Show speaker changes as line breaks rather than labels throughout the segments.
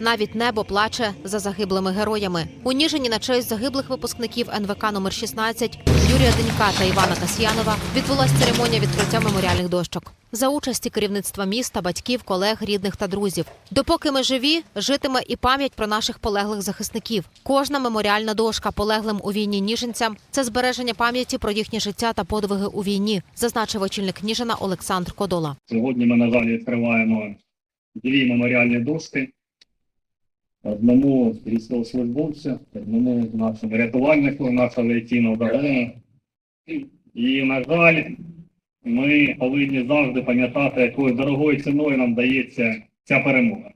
Навіть небо плаче за загиблими героями. У Ніжині на честь загиблих випускників НВК номер 16 Юрія Денька та Івана Касьянова відбулася церемонія відкриття меморіальних дощок. За участі керівництва міста, батьків, колег, рідних та друзів. Допоки ми живі, житиме і пам'ять про наших полеглих захисників. Кожна меморіальна дошка полеглим у війні ніженцям це збереження пам'яті про їхнє життя та подвиги у війні, зазначив очільник Ніжина Олександр Кодола.
Сьогодні ми, на жаль, відкриваємо дві меморіальні дошки. Одному військовослужбовцю, одному нашому рятувальнику, нашого авіаційного загону. І, на жаль, ми повинні завжди пам'ятати, якою дорогою ціною нам дається ця перемога.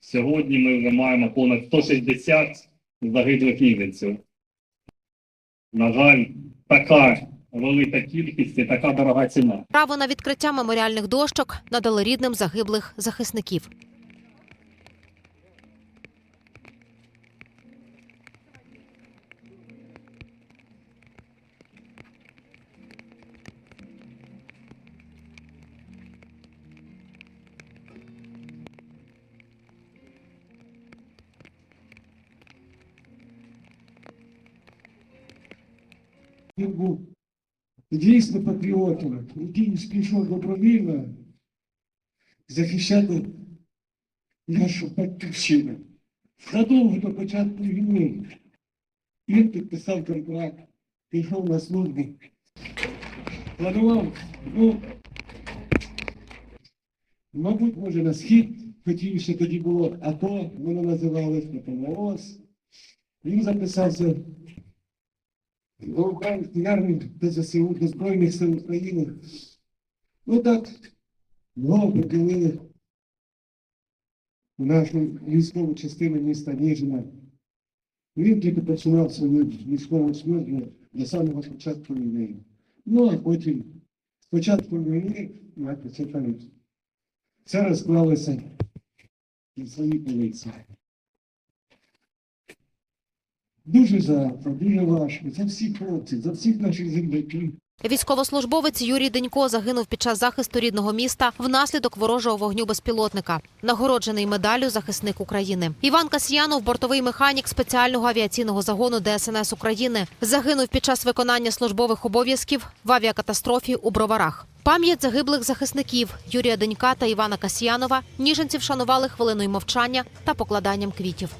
Сьогодні ми вже маємо понад 160 загиблих ніженців. На жаль, така велика кількість і така дорога ціна.
Право на відкриття меморіальних дощок надали рідним загиблих захисників.
Він був дійсно патріотом, який пішов добровільно захищати нашу батьківщину. Задовго до початку війни він підписав контракт, пішов на службу, планував, ну, мабуть, може на схід, хотів ще тоді було АТО, воно називалось, потім ООС. Він записався до української армії, до ЗСУ, до Збройних сил України. Ну так, його поділили нашу військову частину міста Ніжина. Він тільки починав свою військову службу до самого початку війни. Ну, а потім, з початку війни, це все розклалося на свої полиці. Дуже завтра, дуже важко. За всіх хлопців, за всіх наших земляків.
Військовослужбовець Юрій Денько загинув під час захисту рідного міста внаслідок ворожого вогню безпілотника. Нагороджений медаллю захисник України. Іван Касьянов, бортовий механік спеціального авіаційного загону ДСНС України, загинув під час виконання службових обов'язків в авіакатастрофі у Броварах. Пам'ять загиблих захисників Юрія Денька та Івана Касьянова ніженці вшанували хвилиною мовчання та покладанням квітів.